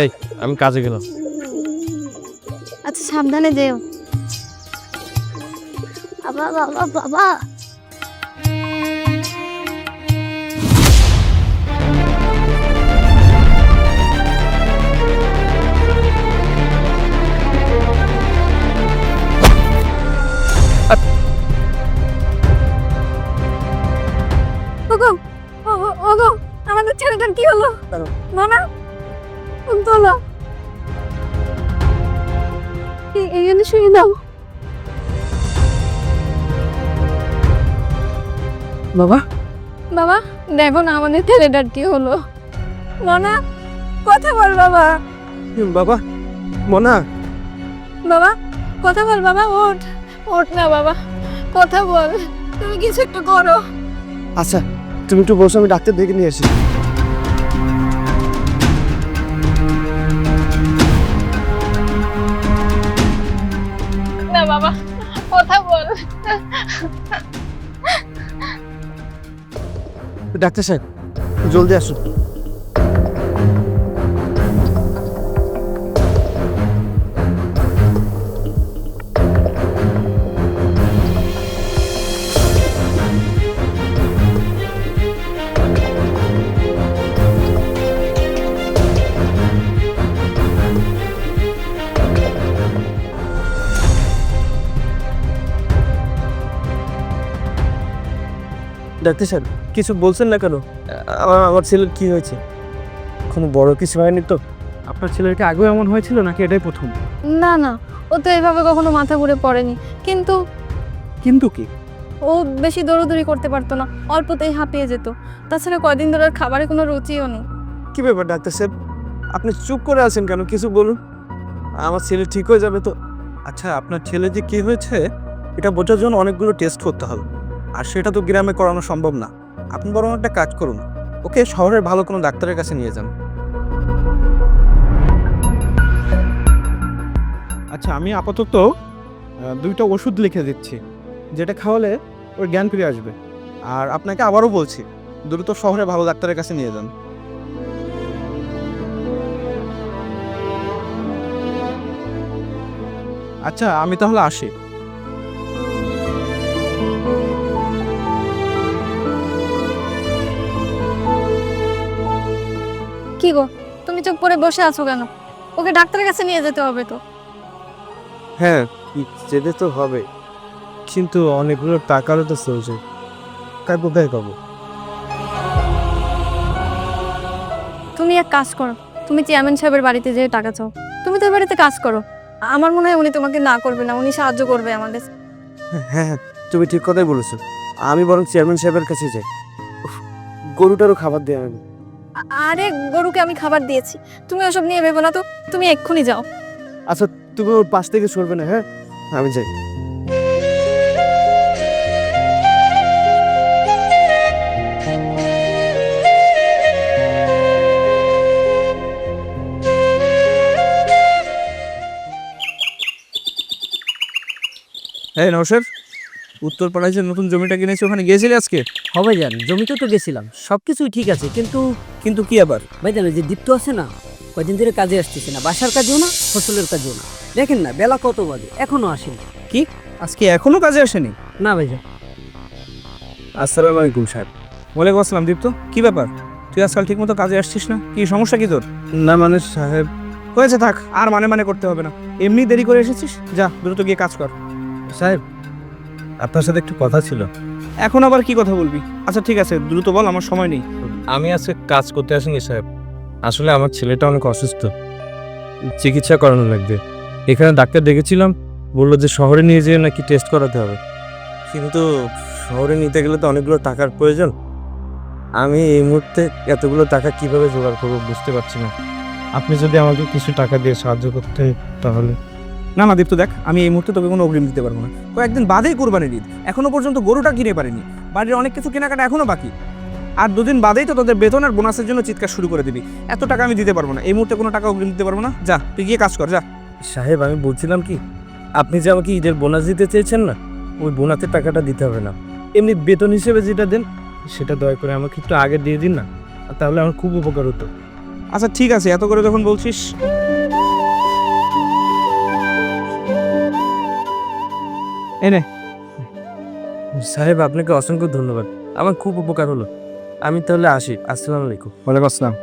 এই আমি কাজে গেলাম। আচ্ছা সাবধানে যেও। বাবা বাবা বাবা। ছেলেটার কি হলো? মামা তোলা এই- এইখানে শুয়ে দাও। বাবা। বাবা দেখো না আমাদের ছেলেটার কি হলো। মনা কথা বল বাবা। বাবা। মনা। বাবা কথা বল বাবা ওঠ। ওঠ না বাবা কথা বল। তুমি কিছু একটু করো। আচ্ছা তুমি একটু বসো আমি ডাক্তার দেখে নিয়ে আসি। বাবা কথা বল। ডাক্তার সাহেব জলদি আসুন। ডাক্তার সাহেব কিছু বলছেন না কেন? আমার আমার ছেলের কি হয়েছে? কোনো বড় কিছু হয়নি তো? আপনার ছেলের কি আগেও এমন হয়েছিল নাকি এটাই প্রথম? না না ও তো এভাবে কখনো মাথা ঘুরে পড়েনি। কিন্তু কিন্তু কি? ও বেশি দৌড়দৌড়ি করতে পারতো না অল্পতেই হাঁপিয়ে যেত। তাছাড়া কয়দিন ধরে আর খাবারে কোনো রুচিও নেই। কি ব্যাপার ডাক্তার সাহেব? আপনি চুপ করে আছেন কেন? কিছু বলুন। আমার ছেলে ঠিক হয়ে যাবে তো? আচ্ছা আপনার ছেলে যে কি হয়েছে এটা বোঝার জন্য অনেকগুলো টেস্ট করতে হবে। আর সেটা তো গ্রামে করানো সম্ভব না। আপনি বরং একটা কাজ করুন। ওকে শহরের ভালো কোনো ডাক্তারের কাছে নিয়ে যান। আচ্ছা আমি আপাতত দুইটা ওষুধ লিখে দিচ্ছি। যেটা খাওয়ালে ওর জ্ঞান ফিরে আসবে। আর আপনাকে আবারও বলছি দ্রুত শহরে ভালো ডাক্তারের কাছে নিয়ে যান। আচ্ছা আমি তাহলে আসি। কি গো? তুমি চুপ করে বসে আছো কেন? ওকে ডাক্তারের কাছে নিয়ে যেতে হবে তো। হ্যাঁ যেতে তো হবে। কিন্তু অনেকগুলো টাকারও তো চলছে কার কোথায় পাবো? তুমি এক কাজ করো তুমি চেয়ারম্যান সাহেবের বাড়িতে যেয়ে টাকা চাও। তুমি তো বাড়িতে কাজ করো। আমার মনে হয় উনি তোমাকে না করবে না উনি সাহায্য করবে আমাদের। হ্যাঁ হ্যাঁ তুমি ঠিক কথাই বলেছ। আমি বরং চেয়ারম্যান সাহেবের কাছে যাই। গরুটারও খাবার দেয় আমি আরে গরুকে আমি খাবার দিয়েছি। তুমি ওসব নিয়ে ভেবো না তো তুমি এক্ষুনি যাও। আচ্ছা তুমি ওর পাশ থেকে সরবে না হ্যাঁ? আমি যাই। হ্যাঁ নৌসের উত্তরপাড়ায় যে নতুন জমিটা কিনেছি ওখানে গিয়েছিলি আজকে? হবে যান জমিতে তো গেছিলাম সব কিছুই ঠিক আছে কিন্তু কিন্তু কি আবার? ভাইজান ওই যে দীপ্ত আছে না কয়দিন ধরে কাজে আসতেছে না বাসার কাজেও না ফসলের কাজেও না। দেখেন না বেলা কত বাজে এখনও আসেনি। কি? আজকে এখনও কাজে আসেনি? না ভাইজান আসসালামু আলাইকুম সাহেব। ওয়ালাইকুম আসসালাম দীপ্ত কি ব্যাপার? তুই আজকাল ঠিক মতো কাজে আসছিস না? কি সমস্যা কি তোর? না মানে সাহেব। হয়েছে থাক আর মানে মানে করতে হবে না। এমনি দেরি করে এসেছিস? যা দ্রুত গিয়ে কাজ কর। সাহেব আপনার সাথে একটু কথা ছিল। এখন আবার কি কথা বলবি? আচ্ছা ঠিক আছে, দ্রুত বল, আমার সময় নেই। আমি আজকে কাজ করতে আসিনি, সাহেব। আসলে আমার ছেলেটা অনেক অসুস্থ। চিকিৎসা করানো লাগবে। এখানে ডাক্তার ডেকেছিলাম বলল যে শহরে নিয়ে যেয়ে নাকি টেস্ট করাতে হবে। কিন্তু শহরে নিতে গেলে তো অনেকগুলো টাকার প্রয়োজন। আমি এই মুহূর্তে এতগুলো টাকা কীভাবে জোগাড় করব বুঝতে পারছি না। আপনি যদি আমাকে কিছু টাকা দিয়ে সাহায্য করতে, তাহলে না না দীপ্ত দেখ আমি এই মুহূর্তে তোকে কোনো অগ্রিম দিতে পারব না। কয়েকদিন বাদেই কোরবানির ঈদ। এখনও পর্যন্ত গরুটা কিনে পারিনি। বাড়ির অনেক কিছু কেনাকাটা এখনও বাকি। আর দুদিন বাদেই তো তোদের বেতন আর বোনাসের জন্য চিৎকার শুরু করে দিবি। এত টাকা আমি দিতে পারব না। এই মুহূর্তে কোনো টাকা অগ্রিম দিতে পারব না? যা তুই গিয়ে কাজ কর যা। সাহেব আমি বলছিলাম কি আপনি যে আমাকে ঈদের বোনাস দিতে চেয়েছেন না ওই বোনাসের টাকাটা দিতে হবে না। এমনি বেতন হিসেবে যেটা দেন সেটা দয়া করে আমাকে একটু আগে দিয়ে দিন না তাহলে আমার খুব উপকার হতো। আচ্ছা ঠিক আছে এত করে যখন বলছিস এনে সাহেব আপনাকে অসংখ্য ধন্যবাদ। আমার খুব উপকার হলো। আমি তাহলে আসি। আসসালামু আলাইকুম। ওয়ালাইকুম আসসালাম।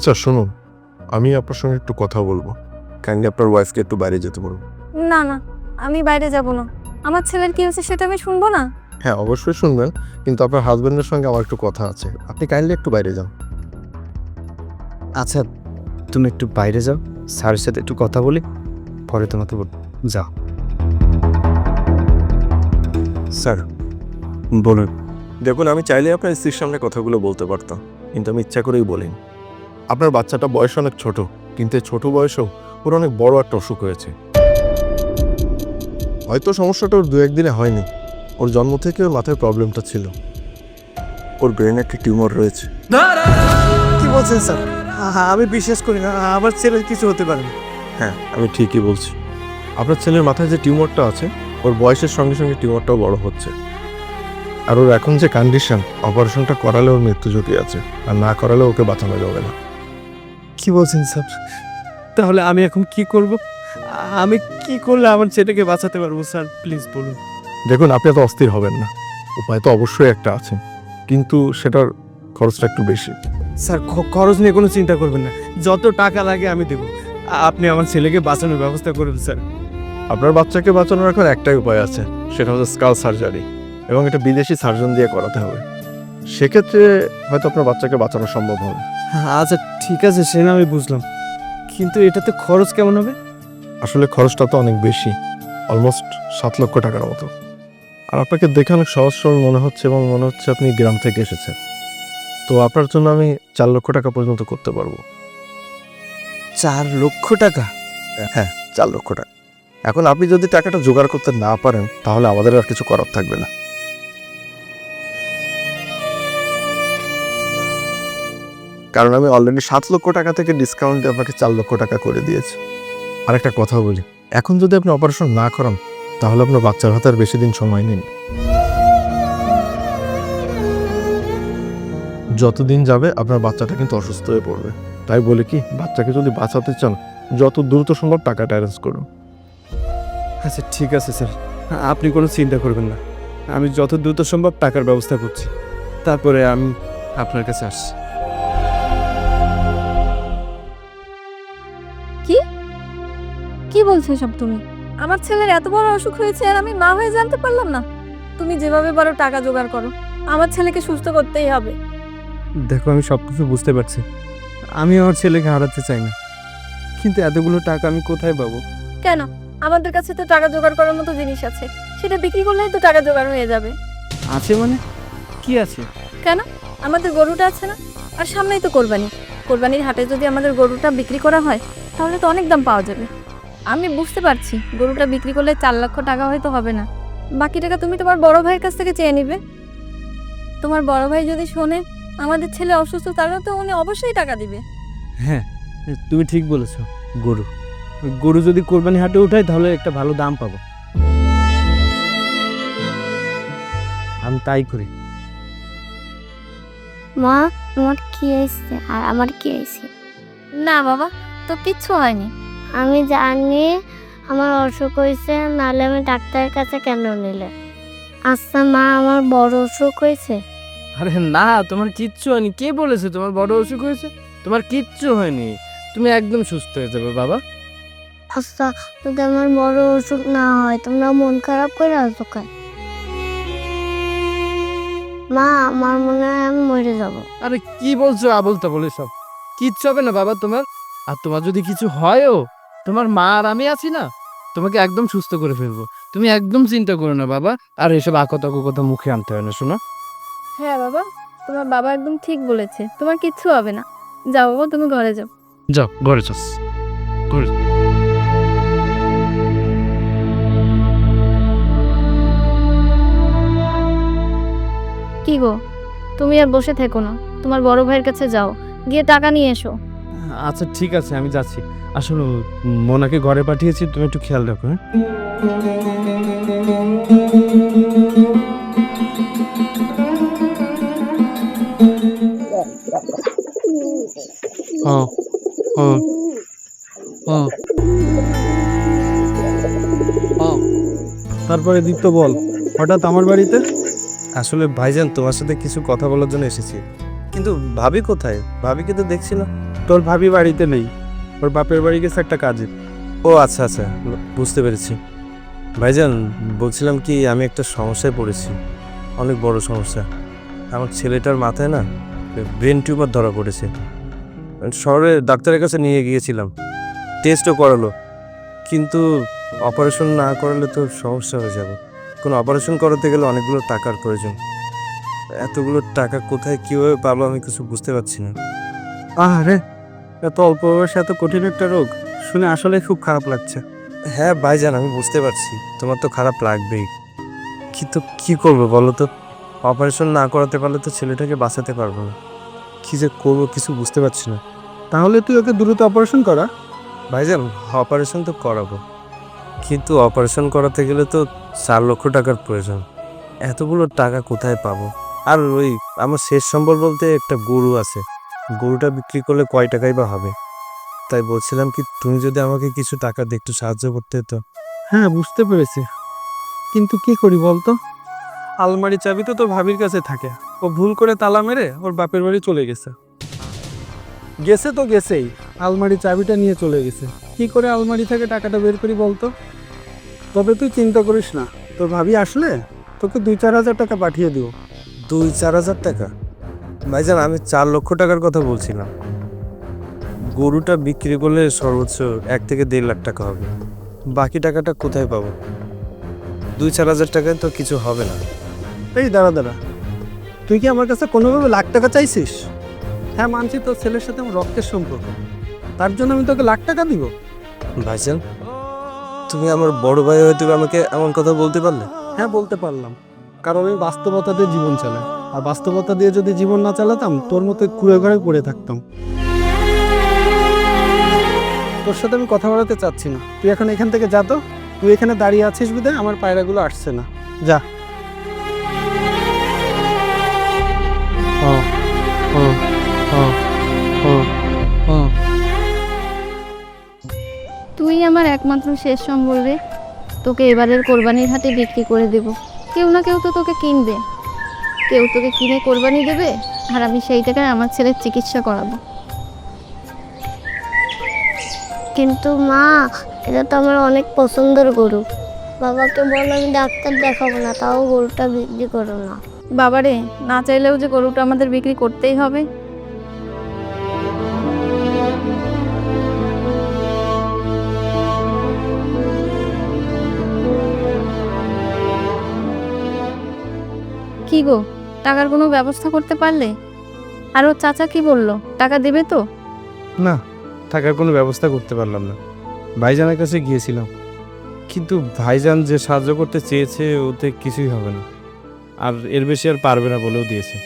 আচ্ছা শুনুন আমি আপনার সঙ্গে একটু কথা বলব। কাইন্ডলি আপনার ওয়াইফকে একটু বাইরে যেতে বলুন। না না আমি বাইরে যাব না। আমার ছেলের কি হয়েছে সেটা আমি শুনব না? হ্যাঁ অবশ্যই শুনবেন কিন্তু আপনার হাজবেন্ডের সঙ্গে আমার একটু কথা আছে। আপনি কাইন্ডলি একটু বাইরে যান। আচ্ছা তুমি একটু বাইরে যাও স্যারের সাথে একটু কথা বলি পরে তোমাকে বল যাও। স্যার বলুন। দেখুন আমি চাইলে আপনার স্ত্রীর সামনে কথাগুলো বলতে পারতাম কিন্তু আমি ইচ্ছা করেই বলিনি। আপনার বাচ্চাটা বয়স অনেক ছোট কিন্তু ছোট বয়সেও ওর অনেক বড় একটা অসুখ হয়েছে। হয়তো সমস্যাটা ওর দু একদিনে হয়নি। ওর জন্ম থেকে ওর মাথায় প্রবলেমটা ছিল। ওর ব্রেনে একটা টিউমার রয়েছে। কি বলছেন স্যার? আমি বিশ্বাস করি না আমার ছেলের কিছু হতে পারে না। হ্যাঁ আমি ঠিকই বলছি। আপনার ছেলের মাথায় যে টিউমারটা আছে ওর বয়সের সঙ্গে সঙ্গে টিউমারটাও বড় হচ্ছে। আর ওর এখন যে কন্ডিশন অপারেশনটা করালে ওর মৃত্যু ঝুঁকি আছে আর না করালে ওকে বাঁচানো যাবে না। কি বলছেন স্যার? তাহলে আমি এখন কি করব? আমি কি করলে আমার ছেলেকে বাঁচাতে পারব স্যার? প্লিজ বলুন। দেখুন আপনি এত অস্থির হবেন না। উপায় তো অবশ্যই একটা আছে। কিন্তু সেটার খরচটা একটু বেশি। স্যার খরচ নিয়ে কোনো চিন্তা করবেন না। যত টাকা লাগে আমি দেবো। আপনি আমার ছেলেকে বাঁচানোর ব্যবস্থা করুন স্যার। আপনার বাচ্চাকে বাঁচানোর এখন একটাই উপায় আছে। সেটা হচ্ছে স্কাল সার্জারি। এবং এটা বিদেশি সার্জন দিয়ে করাতে হবে। সেক্ষেত্রে হয়তো আপনার বাচ্চাকে বাঁচানো সম্ভব হবে। আচ্ছা ঠিক আছে সে না আমি বুঝলাম। কিন্তু এটাতে খরচ কেমন হবে? আসলে খরচটা তো অনেক বেশি অলমোস্ট সাত লক্ষ টাকার মতো। আর আপনাকে দেখে অনেক সহজ সরল মনে হচ্ছে এবং মনে হচ্ছে আপনি গ্রাম থেকে এসেছেন। তো আপনার জন্য আমি চার লক্ষ টাকা পর্যন্ত করতে পারব। চার লক্ষ টাকা? হ্যাঁ চার লক্ষ টাকা। এখন আপনি যদি টাকাটা জোগাড় করতে না পারেন তাহলে আমাদের আর কিছু করার থাকবে না। কারণ আমি অলরেডি সাত লক্ষ টাকা থেকে ডিসকাউন্ট দিয়ে আপনাকে চার লক্ষ টাকা করে দিয়েছি। আর একটা কথা বলি, এখন যদি আপনি অপারেশন না করান, তাহলে আপনার বাচ্চার হাতে আর বেশি দিন সময় নেই। যতদিন যাবে, আপনার বাচ্চাটা কিন্তু অসুস্থ হয়ে পড়বে। তাই বলে কি, বাচ্চাকে যদি বাঁচাতে চান, যত দ্রুত সম্ভব টাকাটা অ্যারেঞ্জ করুন। আচ্ছা ঠিক আছে স্যার। আপনি কোনো চিন্তা করবেন না। আমি যত দ্রুত সম্ভব টাকার ব্যবস্থা করছি। তারপরে আমি আপনার কাছে আসছি। বলছো সব তুমি? আমার ছেলের এত বড় অসুখ হয়েছে আর আমি মা হয়ে জানতে পারলাম না। তুমি যেভাবে পারো টাকা জোগাড় করো। আমার ছেলেকে সুস্থ করতেই হবে। দেখো আমি সব কিছু বুঝতে পারছি। আমি আমার ছেলেকে হারাতে চাই না। কিন্তু এতগুলো টাকা আমি কোথায় পাবো? কেন? আমাদের কাছে তো টাকা জোগাড় করার মতো জিনিস আছে। সেটা বিক্রি করলেই তো টাকা জোগাড় হয়ে যাবে। আছে মানে? কি আছে? কেন? আমাদের গরুটা আছে না? আর সামনেই তো কোরবানি। কোরবানির হাটে যদি আমাদের গরুটা বিক্রি করা হয় তাহলে তো অনেক দাম পাওয়া যাবে। আমি বুঝতে পারছি গরুটা বিক্রি করলে চার লক্ষ টাকা হয়তো হবে না। বাকি টাকা তুমি তোমার বড় ভাইয়ের কাছ থেকে চেয়ে নিবে। তোমার বড় ভাই যদি শোনে আমাদের ছেলে অসুস্থ তাহলে তো উনি অবশ্যই টাকা দিবে। হ্যাঁ তুমি ঠিক বলেছ গরু। গরু যদি কোরবানি হাটে উঠাই তাহলে একটা ভালো দাম পাবো। আমি তাই করি। মা তোমার কি হয়েছে? আর আমার কি হয়েছে? না বাবা তো কিচ্ছু হয়নি। আমি জানি আমার অসুখ হয়েছে নাহলে আমি ডাক্তারের কাছে কেন নিলে? আচ্ছা মা আমার বড় অসুখ হয়েছে? আরে না তোমার কিচ্ছু হয়নি। কে বলেছে তোমার বড় অসুখ হয়েছে? তোমার কিচ্ছু হয়নি। তুমি একদম সুস্থ হয়ে যাবে বাবা। আচ্ছা যদি আমার বড় অসুখ না হয় তোমরা মন খারাপ করে আসো কেন? মা আমার মনে হয় আমি মরে যাব। আরে কি বলছো আবল তাবলে সব কিচ্ছু হবে না বাবা তোমার? আর তোমার যদি কিছু হয়ও তোমার মা আর আমি আছি না? তোমাকে একদম সুস্থ করে ফেলব। তুমি একদম চিন্তা করো না বাবা। আর এসব আকতাকু কথা মুখে আনতে হয় না শোনো। হ্যাঁ বাবা। তোমার বাবা একদম ঠিক বলেছে। তোমার কিচ্ছু হবে না। যাও বাবা তুমি ঘরে যাও। যাও ঘরে যাস ঘরে কি গো? তুমি আর বসে থেকো না। তোমার বড় ভাইয়ের কাছে যাও। গিয়ে টাকা নিয়ে এসো। আচ্ছা ঠিক আছে আমি যাচ্ছি। আসলে মোনাকে ঘরে পাঠিয়েছি তুমি একটু খেয়াল রাখো হ্যাঁ? ও ও ও। ও। তারপরে দীপ্ত বল হঠাৎ আমার বাড়িতে? আসলে ভাইজান তোমার সাথে কিছু কথা বলার জন্য এসেছি। কিন্তু ভাবি কোথায়? ভাবিকে তো দেখছি না তোর ভাবি বাড়িতে নেই। ওর বাপের বাড়ি গেছে একটা কাজে। ও আচ্ছা আচ্ছা। বুঝতে পেরেছি। ভাইজান বলছিলাম কি আমি একটা সমস্যায় পড়েছি। অনেক বড় সমস্যা। আমার ছেলেটার মাথায় না ব্রেন টিউমার ধরা পড়েছে। শহরে ডাক্তারের কাছে নিয়ে গিয়েছিলাম। টেস্টও করালো। কিন্তু অপারেশন না করালে তো সমস্যা হয়ে যাবে। কোনো অপারেশন করাতে গেলে অনেকগুলো টাকার প্রয়োজন। এতগুলো টাকা কোথায় কীভাবে পাবো আমি কিছু বুঝতে পারছি না। আরে এত অল্প বয়সে এত কঠিন একটা রোগ শুনে আসলে খুব খারাপ লাগছে। হ্যাঁ ভাইজান আমি বুঝতে পারছি। তোমার তো খারাপ লাগবেই। কিন্তু কি করব বলো তো? অপারেশন না করাতে পারলে তো ছেলেটাকে বাঁচাতে পারব না। কি যে করব কিছু বুঝতে পারছি না। তাহলে তুই ওকে দ্রুত অপারেশন করা। ভাইজান অপারেশন তো করাবো। কিন্তু অপারেশন করাতে গেলে তো চার লক্ষ টাকার প্রয়োজন। এতগুলো টাকা কোথায় পাবো? আর ওই আমার শেষ সম্বল বলতে একটা গরু আছে। গরুটা বিক্রি করলে কয় টাকাই বা হবে? তাই বলছিলাম কি, তুমি যদি আমাকে কিছু টাকা দিয়ে একটু সাহায্য করতে তো। হ্যাঁ বুঝতে পেরেছি। কিন্তু কি করি বলতো? আলমারি চাবি তো তোর ভাবির কাছে থাকে। ও ভুল করে তালা মেরে ওর বাপের বাড়ি চলে গেছে। গেছে তো গেছেই, আলমারি চাবিটা নিয়ে চলে গেছে। কি করে আলমারি থেকে টাকাটা বের করি বলতো? তবে তুই চিন্তা করিস না, তোর ভাবি আসলে তোকে দুই চার হাজার টাকা পাঠিয়ে দিব। দুই চার হাজার টাকা? ভাইজান আমি চার লক্ষ টাকার কথা বলছিলাম। গরুটা বিক্রি করলে সর্বোচ্চ এক থেকে দেড় লাখ টাকা হবে। বাকি টাকাটা কোথায় পাবো? দুই চার হাজার টাকায় তো কিছু হবে না। এই দাঁড়া দাঁড়া। তুই কি আমার কাছে কোনোভাবে লাখ টাকা চাইছিস? হ্যাঁ মানছি তোর ছেলের সাথে আমার রক্তের সম্পর্ক। তার জন্য আমি তোকে লাখ টাকা দিব। ভাইজান তুমি আমার বড় ভাই হয়ে তুমি আমাকে এমন কথা বলতে পারলে? হ্যাঁ বলতে পারলাম। কারণ আমি দিয়ে জীবন চালাই। আর বাস্তবতা দিয়ে যদি জীবন না চালাতাম, তোর মতো কুড়ে ঘরে পড়ে থাকতাম। তোর সাথে আমি কথা বলাতে চাচ্ছি না। তুই এখন এখান থেকে যা তো। তুই এখানে দাঁড়িয়ে আছিস বিধায় আমার পায়রাগুলো আসছে না। যা। তুই আমার একমাত্র শেষ সম্বল রে। তোকে এবারের কোরবানির হাটে বিক্রি করে দেব। কেউ না কেউ তো তোকে কিনবে। কেউ তোকে কিনে কোরবানি দেবে আর আমি সেই টাকায় আমার ছেলের চিকিৎসা করাবো। কিন্তু মা এটা তো আমার অনেক পছন্দের গরু। বাবাকে বল আমি ডাক্তার দেখাবো না তাও গরুটা বিক্রি করো না। বাবারে না চাইলেও যে গরুটা আমাদের বিক্রি করতেই হবে। কি গো? টাকার কোনো ব্যবস্থা করতে পারলে? আর ওর চাচা কি বলল? টাকা দেবে তো? না, টাকার কোনো ব্যবস্থা করতে পারলাম না। ভাইজানের কাছে গিয়েছিলাম। কিন্তু ভাইজান যে সাহায্য করতে চেয়েছে, ওতে কিছুই হবে না। আর এর বেশি আর পারবে না বলেও দিয়েছে।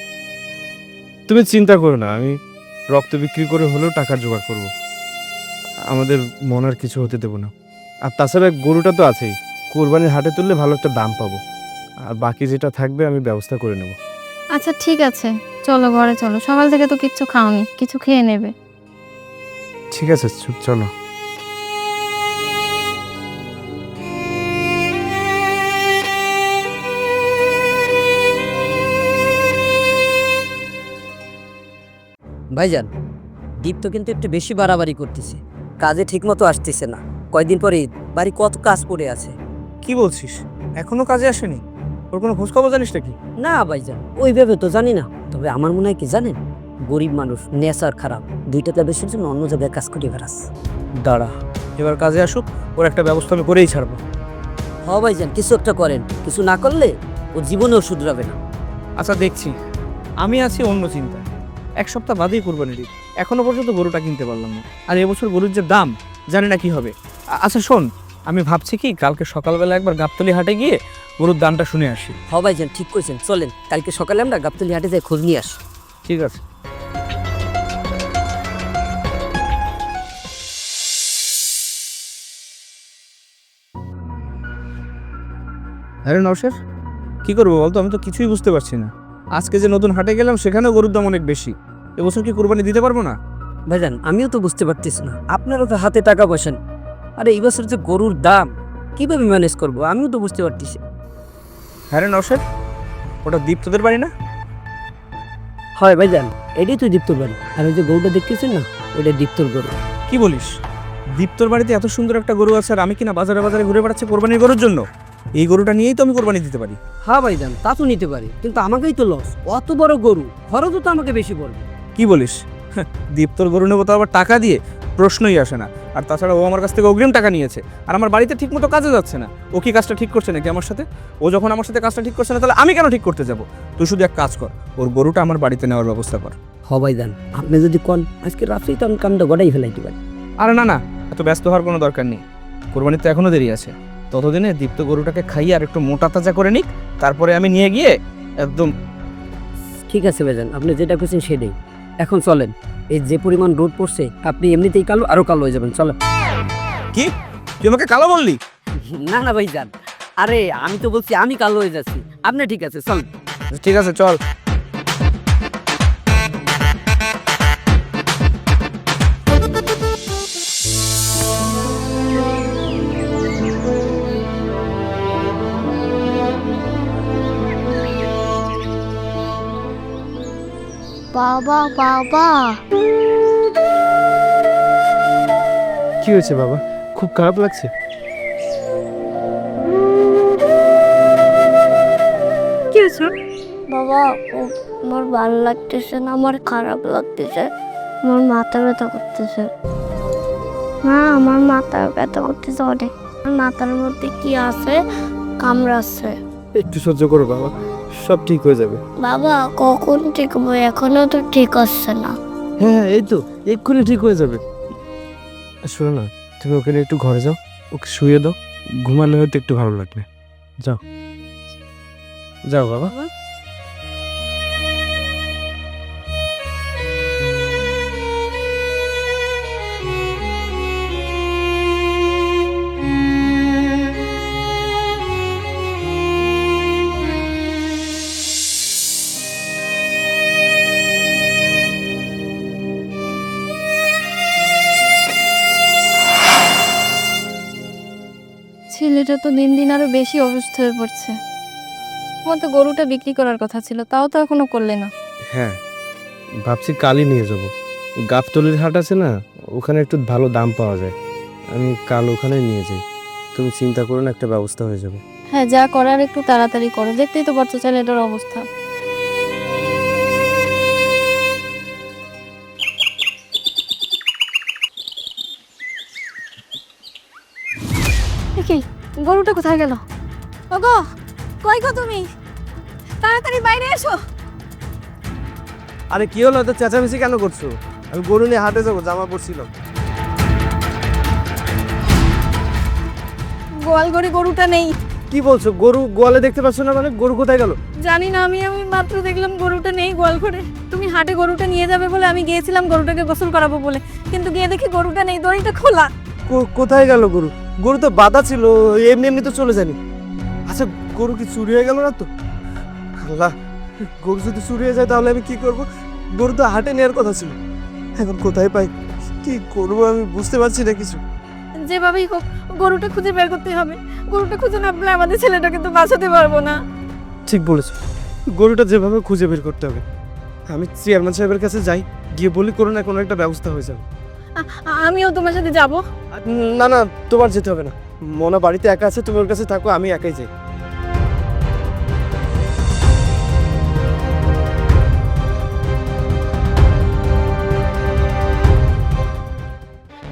তুমি চিন্তা করো না, আমি রক্ত বিক্রি করে হলেও টাকার জোগাড় করব। আমাদের মন আর কিছু হতে দেবো না। আর তাছাড়া গরুটা তো আছেই। কোরবানির হাটে তুললে ভালো একটা দাম পাবো। আর বাকি যেটা থাকবে আমি ব্যবস্থা করে নেব। আচ্ছা ঠিক আছে। চলো ঘরে চলো। সকাল থেকে তো কিচ্ছু খাওনি কিছু খেয়ে নেবে। ঠিক আছে চলো। ভাইজান দীপ তো কিন্তু একটু বেশি বাড়াবাড়ি করতেছে। কাজে ঠিকমতো আসতেছে না। কয়দিন পরে বাড়ি কত কাজ পড়ে আছে। কি বলছিস? এখনও কাজে আসেনি? ওর কোনো খোঁজ খবর জানিস নাকি? না ভাইজান ওইভাবে তো জানি না। তবে আমার মনে হয় কি জানেন? গরিব মানুষ নেশার খারাপ দুইটা বেশির জন্য অন্য জায়গায় কাজ করে বেড়াস দাঁড়া এবার কাজে আসুক ওর একটা ব্যবস্থা আমি করেই ছাড়বো। হ ভাইজান কিছু একটা করেন। কিছু না করলে ও জীবনেও শুধরাবে না। আচ্ছা দেখছি। আমি আছি অন্য চিন্তায়। এক সপ্তাহ বাদেই কোরবানির ঈদ। এখনও পর্যন্ত গরুটা কিনতে পারলাম না। আর এবছর গরুর যে দাম জানি না কি হবে। আচ্ছা শোন আমি ভাবছি কি কালকে সকালবেলা একবার গাবতলি হাটে গিয়ে গরুর দামটা শুনে আসি। হ ভাইজান ঠিক করেছেন চলেন কালকে সকালে আমরা গাবতলি হাটে যাই খোঁজ নিয়ে আসি। ঠিক আছে। আরে নওশের কি করব বলতো? আমি তো কিছুই বুঝতে পারছি না। আজকে যে নতুন হাটে গেলাম সেখানেও গরুর দাম অনেক বেশি। এবছর কি কোরবানি দিতে পারব না? ভাইজান আমিও তো বুঝতে পারতেছি না। আপনারও তো হাতে টাকা পয়সা নেই। আরে এই বছর যে গরুর দাম কীভাবে ম্যানেজ করব? আমিও তো বুঝতে পারতেছি। হ্যাঁ রে নওশের ওটা দীপ্তদের বাড়ি না? হয় ভাইজান এটাই তো দীপ্তর বাড়ি। আর ওই যে গরুটা দেখতেছেন না ওইটা দীপ্তর গরু। কি বলিস? দীপ্তর বাড়িতে এত সুন্দর একটা গরু আছে আর আমি কিনা বাজারে বাজারে ঘুরে বেড়াচ্ছি কোরবানির গরুর জন্য? এই গরুটা নিয়েই তো আমি কোরবানি দিতে পারি। হ্যাঁ ভাইজান তা তো নিতে পারি কিন্তু আমাকেই তো লস অত বড় গরু খরচও তো আমাকে বেশি পড়বে। কি বলিস? দীপ্তর গরু নেব তো আবার টাকা দিয়ে প্রশ্নই আসে না। আর তাছাড়া ও আমার কাছ থেকে অগ্রিম টাকা নিয়েছে। আর আমার বাড়িতে ঠিকমতো কাজে যাচ্ছে না। ও কি কাজটা ঠিক করছে নাকি আমার সাথে? ও যখন আমার সাথে কাজটা ঠিক করছে না তাহলে আমি কেন ঠিক করতে যাব? তুই শুধু এক কাজ কর ওর গরুটা আমার বাড়িতে নেওয়ার ব্যবস্থা কর। হ ভাইজান আপনি যদি কন আজকে রাত্রেই তো আমি কামটা গড়াই ফেলাইতে পারি আরে না না এত ব্যস্ত হওয়ার কোনো দরকার নেই। কোরবানির তো এখনও দেরি আছে। ততদিনে দীপ্ত গরুটাকে খাইয়ে আর একটু মোটা তাজা করে নিক তারপরে আমি নিয়ে গিয়ে একদম ঠিক আছে ভাইজান আপনি যেটা খুশি সেটাই। এখন চলেন এই যে পরিমাণ রোদ পড়ছে আপনি এমনিতেই কালো আরও কালো হয়ে যাবেন চলেন। কি? তুই আমাকে কালো বললি? না না ভাই যান আরে আমি তো বলছি আমি কালো হয়ে যাচ্ছি আপনি ঠিক আছে চল ঠিক আছে চল। বাবা বাবা। কি হয়েছে বাবা? খুব খারাপ লাগছে? কি হয়েছে? বাবা ও- আমার ভালো লাগতেছে না আমার খারাপ লাগতেছে। আমার মাথা ব্যথা করতেছে। মা আমার মাথা ব্যথা করতেছে অনেক। আমার মাথার মধ্যে কি আছে? কামড়াচ্ছে একটু সহ্য করো বাবা। সব ঠিক হয়ে যাবে। বাবা কখন ঠিক হবে? এখনও তো ঠিক হচ্ছে না। হ্যাঁ এই তো এক্ষুনি ঠিক হয়ে যাবে। শোনো না তুমি ওখানে একটু ঘরে যাও ওকে শুয়ে দাও। ঘুমালে হয়তো একটু ভালো লাগবে। যাও। যাও বাবা। ছেলেটা তো দিন দিন আরও বেশি অসুস্থ হয়ে পড়ছে। তোমার তো গরুটা বিক্রি করার কথা ছিল তাও তো এখনও করলে না। হ্যাঁ ভাবছি কালই নিয়ে যাব। গাবতলির হাট আছে না ওখানে একটু ভালো দাম পাওয়া যায়। আমি কাল ওখানে নিয়ে যাই। তুমি চিন্তা করো না একটা ব্যবস্থা হয়ে যাবে। হ্যাঁ যা করার একটু তাড়াতাড়ি করো। দেখতেই তো বর্তমানে এটার অবস্থা। কোথায় গেল। ওগো কই গো তুমি? তাড়াতাড়ি বাইরে এসো। আরে কি হলো এত চেঁচামেচি কেন করছ? আমি গরু নিয়ে হাটে যাব জামা পরছিলাম। গোয়াল ঘরে গরুটা নেই। কি বলছো গরু গোয়ালে দেখতে পাচ্ছ না মানে গরু কোথায় গেল? জানি না আমি আমি মাত্র দেখলাম গরুটা নেই গোয়াল ঘরে তুমি হাটে গরুটা নিয়ে যাবে বলে আমি গিয়েছিলাম গরুটাকে গোসল করাবো বলে। কিন্তু গিয়ে দেখি গরুটা নেই দড়িটা খোলা। কোথায় গেল গরু? গরু তো বাধা ছিল এমনি এমনি তো চলে যায়নি। আচ্ছা গরু কি চুরি হয়ে গেল না তো? আল্লাহ গরু যদি চুরি হয়ে যায় তাহলে আমি কি করব? গরু তো হাটে নেওয়ার কথা ছিল। এখন কোথায় পাই? কি করব আমি বুঝতে পারছি না কিছু। যেভাবেই হোক গরুটা খুঁজে বের করতে হবে। গরুটা খুঁজে না পেলে আমাদের ছেলেটাকে তো বাঁচাতে পারব না। ঠিক বলেছ। গরুটা যেভাবে খুঁজে বের করতে হবে। আমি চেয়ারম্যান সাহেবের কাছে যাই গিয়ে বলি কোনো না কোনো একটা ব্যবস্থা হয়ে যাবে। আমিও তোমার সাথে যাব। না না তোমার যেতে হবে না। মনা বাড়িতে একা আছে তুমি ওর কাছে থাকো আমি একাই যাই।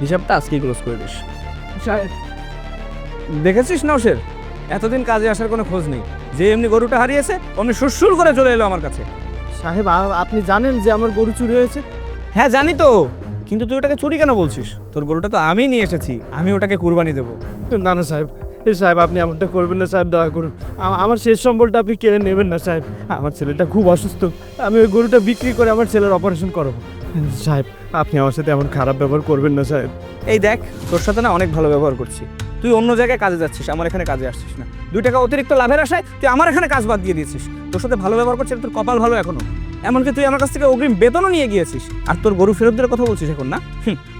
হিসাবটা আজকেই ক্লোজ করে দিস। দেখেছিস নওশের? এতদিন কাজে আসার কোনো খোঁজ নেই। যে এমনি গরুটা হারিয়েছে অমনি সুরসুর করে চলে এলো আমার কাছে। সাহেব আপনি জানেন যে আমার গরু চুরি হয়েছে? হ্যাঁ জানি তো। কিন্তু তুই ওটাকে চুরি কেন বলছিস? তোর গরুটা তো আমি নিয়ে এসেছি আমি ওটাকে কুরবানি দেবো। না না সাহেব। এই সাহেব আপনি এমনটা করবেন না সাহেব দয়া করুন। আ- আমার শেষ সম্বলটা আপনি কেড়ে নেবেন না সাহেব। আমার ছেলেটা খুব অসুস্থ। আমি ওই গরুটা বিক্রি করে আমার ছেলের অপারেশন করাবো। সাহেব আপনি আমার সাথে এমন খারাপ ব্যবহার করবেন না সাহেব। এই দেখ তোর সাথে না অনেক ভালো ব্যবহার করছি। তুই অন্য জায়গায় কাজে যাচ্ছিস আমার এখানে কাজে আসছিস না। দুই টাকা অতিরিক্ত লাভের আশায় তুই আমার এখানে কাজ বাদ দিয়ে দিয়েছিস। তোর সাথে ভালো ব্যবহার করছিস তোর কপাল ভালো এখনও। এমনকি তুই আমার কাছ থেকে অগ্রিম বেতনও নিয়ে গিয়েছিস। আর তোর গরু ফেরত দেওয়ার কথা বলছিস এখন না?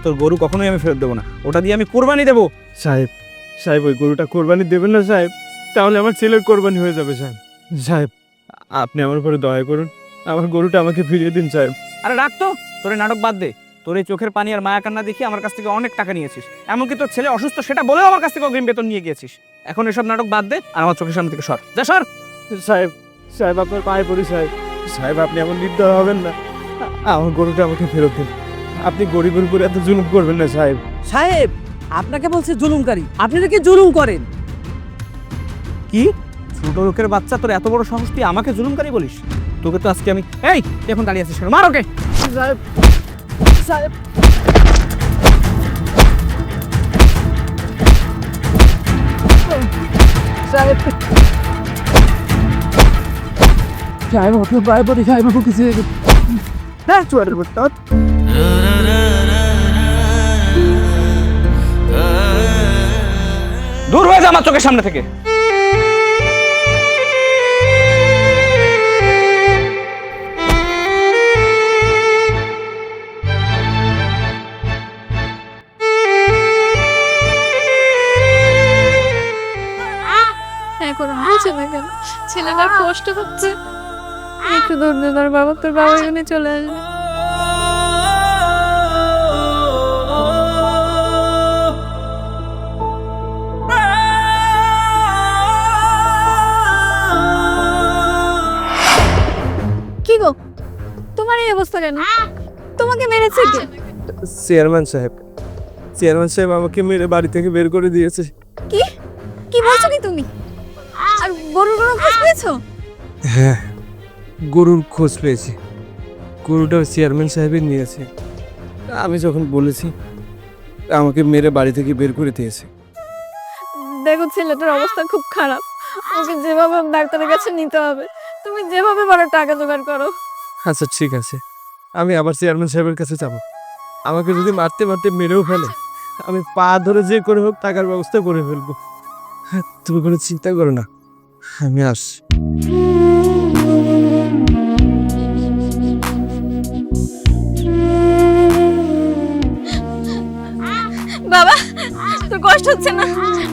তোর গরু কখনোই আমি ফেরত দেবো না। ওটা দিয়ে আমি কোরবানি দেবো। সাহেব সাহেব ওই গরুটা কোরবানি দেবেন না সাহেব? তাহলে আমার ছেলের কোরবানি হয়ে যাবে সাহেব। সাহেব আপনি আমার উপরে দয়া করুন। আমার গরুটা আমাকে ফিরিয়ে দিন সাহেব। আরে রাখ তো তোর নাটক বাদ দে। তোর এই চোখের পানি আর মায়া কান্না দেখি আমার কাছ থেকে অনেক টাকা নিয়েছিস। এমনকি তোর ছেলে অসুস্থ সেটা বলেও আমার কাছ থেকে অগ্রিম বেতন নিয়ে গিয়েছিস। এখন এসব নাটক বাদ দে আর আমার চোখের সামনে থেকে সর। যা সর। সাহেব সাহেব আপনার পায়ে পড়ি সাহেব। সাহেব আপনি এমন নির্দয় হবেন না। আমার গরুটা আমাকে ফেরত দিন। আপনি গরিবের উপরে এত জুলুম করবেন না সাহেব। সাহেব আপনাকে বলছে জুলুমকারী। আপনি নাকি জুলুম করেন? কি? ছোট লোকের বাচ্চা তোর এত বড় সাহস তুই আমাকে জুলুমকারী বলিস? তোকে তো আজকে আমি এই এখন দাঁড়িয়ে আছিস মার ওকে! সাহেব সাহেব। সাহেব আপনার প্রায় পরে সাহেব আপনি কিছু হ্যাঁ চুয়ারের বস্তা দূর হয়ে যা আমার চোখের সামনে থেকে। এখন হয়েছে না কেন ছেলেটার কষ্ট হচ্ছে। একটু ধৈর্য ধর বাবা তোর বাবা এখানে চলে আসবে। কি গো? তোমার এই অবস্থা কেন? তোমাকে মেরেছে কে? চেয়ারম্যান সাহেব চেয়ারম্যান সাহেব আমাকে মেরে বাড়ি থেকে বের করে দিয়েছে। কি? কি বলছো কি তুমি? আর গরুর গরু খোঁজ পেয়েছ? হ্যাঁ গরুর খোঁজ পেয়েছি। গরুটা চেয়ারম্যান সাহেবই নিয়েছে। আমি যখন বলেছি আমাকে মেরে বাড়ি থেকে বের করে দিয়েছে। দেখো ছেলেটার অবস্থা খুব খারাপ। ওকে যেভাবে ডাক্তারের কাছে নিতে হবে তুমি যেভাবে পারো টাকা জোগাড় করো। আচ্ছা ঠিক আছে। আমি আবার চেয়ারম্যান সাহেবের কাছে যাব। আমাকে যদি মারতে মারতে মেরেও ফেলে আমি পা ধরে যে করে হোক টাকার ব্যবস্থা করে ফেলব। হ্যাঁ তুমি কোনো চিন্তা করো না। আমি আসছি। কষ্ট হচ্ছে না।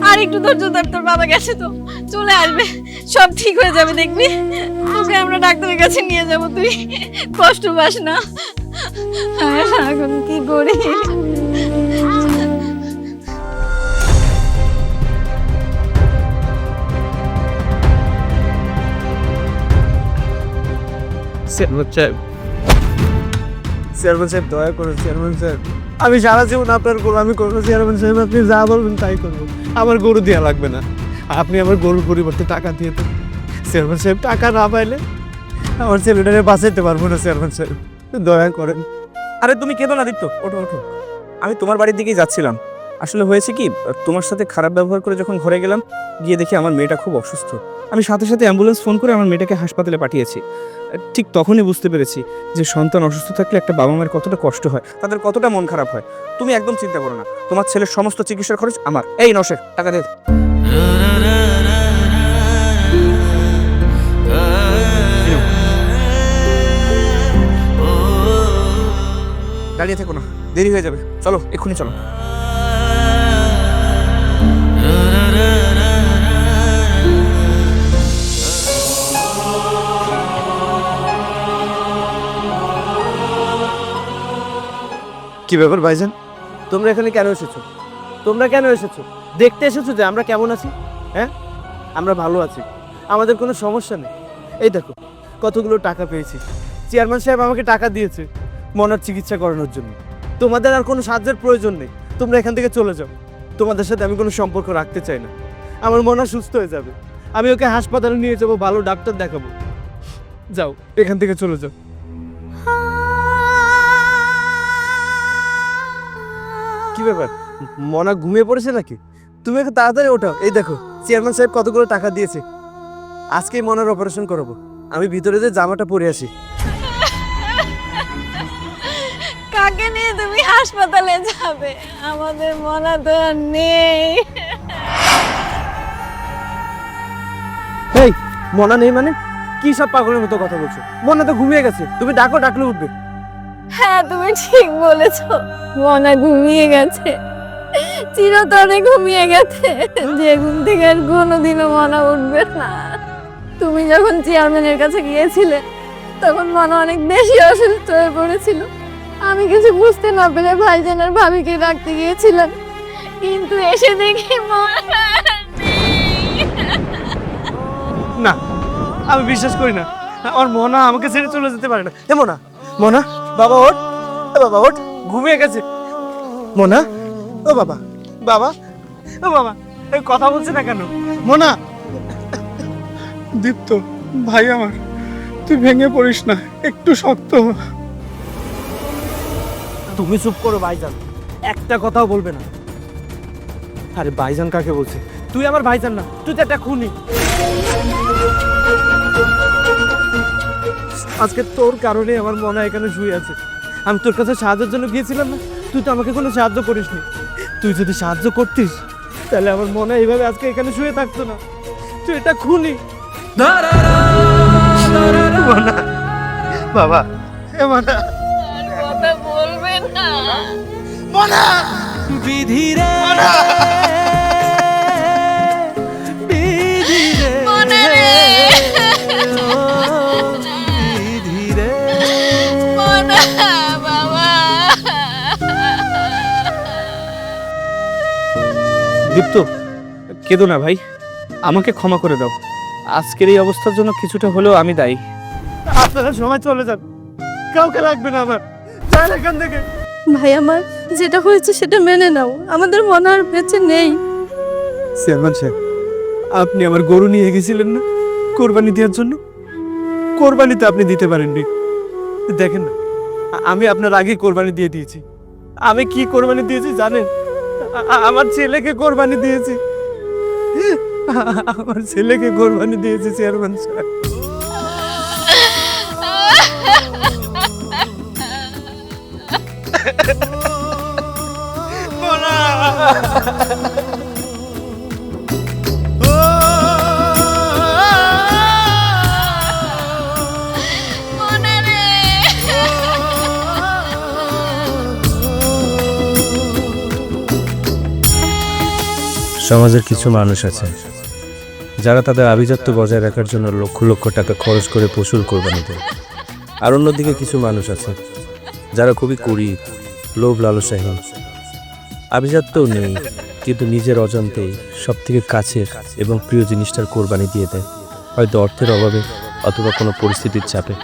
আর একটু ধৈর্য ধর তোর বাবা গেছে তো। চলে আসবে। সব ঠিক হয়ে যাবে দেখবি? তোকে আমরা ডাক্তারের কাছে নিয়ে যাব তুই কষ্ট পাস না। এখন কি করি? চেয়ারম্যান সাহেব। চেয়ারম্যান সাহেব দয়া করুন চেয়ারম্যান সাহেব। আমি সারা জীবন আপনার গরু, আমি করব চেয়ারম্যান সাহেব, আপনি যা বলবেন তাই করব। আমার গরু দেওয়া লাগবে না। আপনি আমার গরুর পরিবর্তে টাকা দিয়ে দেন। চেয়ারম্যান সাহেব, টাকা না পাইলে আমার ছেলেটাকে বাঁচাইতে পারব না চেয়ারম্যান সাহেব। দয়া করেন। আরে তুমি কেঁদো না দিত ওঠো ওঠো। আমি তোমার বাড়ির দিকেই যাচ্ছিলাম। আসলে হয়েছে কি, তোমার সাথে খারাপ ব্যবহার করে যখন ঘরে গেলাম, গিয়ে দেখি আমার মেয়েটা খুব অসুস্থ। আমি সাথে সাথে অ্যাম্বুলেন্স ফোন করে আমার মেয়েটাকে হাসপাতালে পাঠিয়েছি। ঠিক তখনই বুঝতে পেরেছি যে সন্তান অসুস্থ থাকলে একটা বাবা মায়ের কতটা কষ্ট হয়, তাদের কতটা মন খারাপ হয়। তুমি একদম চিন্তা করো না, তোমার ছেলের সমস্ত চিকিৎসার খরচ আমার। এই নসে, টাকা দে। দাঁড়িয়ে থেকো না, দেরি হয়ে যাবে। চলো, এক্ষুনি চলো। কি ব্যাপার ভাইজান? তোমরা এখানে কেন এসেছ? তোমরা কেন এসেছ? দেখতে এসেছ যে আমরা কেমন আছি? হ্যাঁ? আমরা ভালো আছি। আমাদের কোনো সমস্যা নেই। এই দেখো, কতগুলো টাকা পেয়েছি। চেয়ারম্যান সাহেব আমাকে টাকা দিয়েছে মনার চিকিৎসা করানোর জন্য। তোমাদের আর কোনো সাহায্যের প্রয়োজন নেই। তোমরা এখান থেকে চলে যাও। তোমাদের সাথে আমি কোনো সম্পর্ক রাখতে চাই না। আমার মনা সুস্থ হয়ে যাবে। আমি ওকে হাসপাতালে নিয়ে যাব, ভালো ডাক্তার দেখাবো। যাও, এখান থেকে চলে যাও। কি ব্যাপার? মনা ঘুমিয়ে পড়েছে নাকি? তুমি একটু তাড়াতাড়ি ওঠো এই দেখো চেয়ারম্যান সাহেব কতগুলো টাকা দিয়েছে। আজকেই মনার অপারেশন করাবো। আমি ভিতরে যে জামাটা পরে আসি। কাকে নিয়ে তুমি হাসপাতালে যাবে? আমাদের মনা তো আর নেই। এই মনা নেই মানে? কি সব পাগলের মতো কথা বলছো? মনা তো ঘুমিয়ে গেছে। তুমি ডাকো ডাকলে উঠবে। হ্যাঁ তুমি ঠিক বলেছ। মনা ঘুমিয়ে গেছে। চিরতরে ঘুমিয়ে গেছে। যে ঘুম থেকে আর কোনোদিনও মনা উঠবে না। তুমি যখন চেয়ারম্যানের কাছে গিয়েছিলে, তখন মনা অনেক বেশি অসুস্থ হয়ে পড়েছিল। আমি কিছু বুঝতে না পেরে ভাইজান আর ভাবিকে রাখতে গিয়েছিলাম। কিন্তু এসে দেখি মনা না, আমি বিশ্বাস করি না। আমার মনা আমাকে ছেড়ে চলে যেতে পারে না। এ মনা! মনা বাবা ওঠ। বাবা ওঠ। ঘুমিয়ে গেছে। মোনা ও বাবা। বাবা ও বাবা এই কথা বলছে না কেন? মোনা দীপ্ত ভাই আমার তুই ভেঙে পড়িস না একটু শক্ত। তুমি চুপ করো ভাইজান। একটা কথাও বলবে না। আরে ভাইজান কাকে বলছে? তুই আমার ভাইজান না তুই তো একটা খুনি। আজকে তোর কারণে আমার মনে এখানে শুয়ে আছে। আমি তোর কাছে সাহায্যের জন্য গিয়েছিলাম না। তুই তো আমাকে কোনো সাহায্য করিসনি। তুই যদি সাহায্য করতিস তাহলে আমার মনে এইভাবে আজকে এখানে শুয়ে থাকতো না। তুই এটা খুনি। মনা, বাবা এ মনা। কথা বলবে না। মনে। রে। দীপ্ত কেঁদো না ভাই। আমাকে ক্ষমা করে দাও। আজকের এই অবস্থার জন্য কিছুটা হলেও আমি দায়ী। আপনারা সময় চলে যান। কাউকে লাগবে না আমার যান এখান থেকে। ভাই আমার যেটা হয়েছে সেটা মেনে নাও। আমাদের মনে আর বেঁচে নেই। চেয়ারম্যান সাহেব আপনি আমার গরু নিয়ে গেছিলেন না কোরবানি দেওয়ার জন্য? কোরবানিতে আপনি দিতে পারেননি। দেখেন না আমি আপনার আগে কোরবানি দিয়ে দিয়েছি। আমি কি কোরবানি দিয়েছি জানেন? আমার ছেলেকে কোরবানি দিয়েছি। আমার ছেলেকে কোরবানি দিয়েছি চেয়ারম্যান স্যার Oh, মনে সমাজের কিছু মানুষ আছে, যারা তাদের আভিজাত্য বজায় রাখার জন্য লক্ষ লক্ষ টাকা খরচ করে পশুর কোরবানি দেয়। আর অন্যদিকে কিছু মানুষ আছে, যারা খুবই কুড়ি লোভ লালসাহীন। আভিজাত্যও নেই, কিন্তু নিজের অজান্তেই সব থেকে কাছের এবং প্রিয় জিনিসটার কোরবানি দিয়ে দেয়, হয়তো অর্থের অভাবে অথবা কোনো পরিস্থিতির চাপে।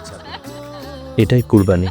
এটাই কুরবানি।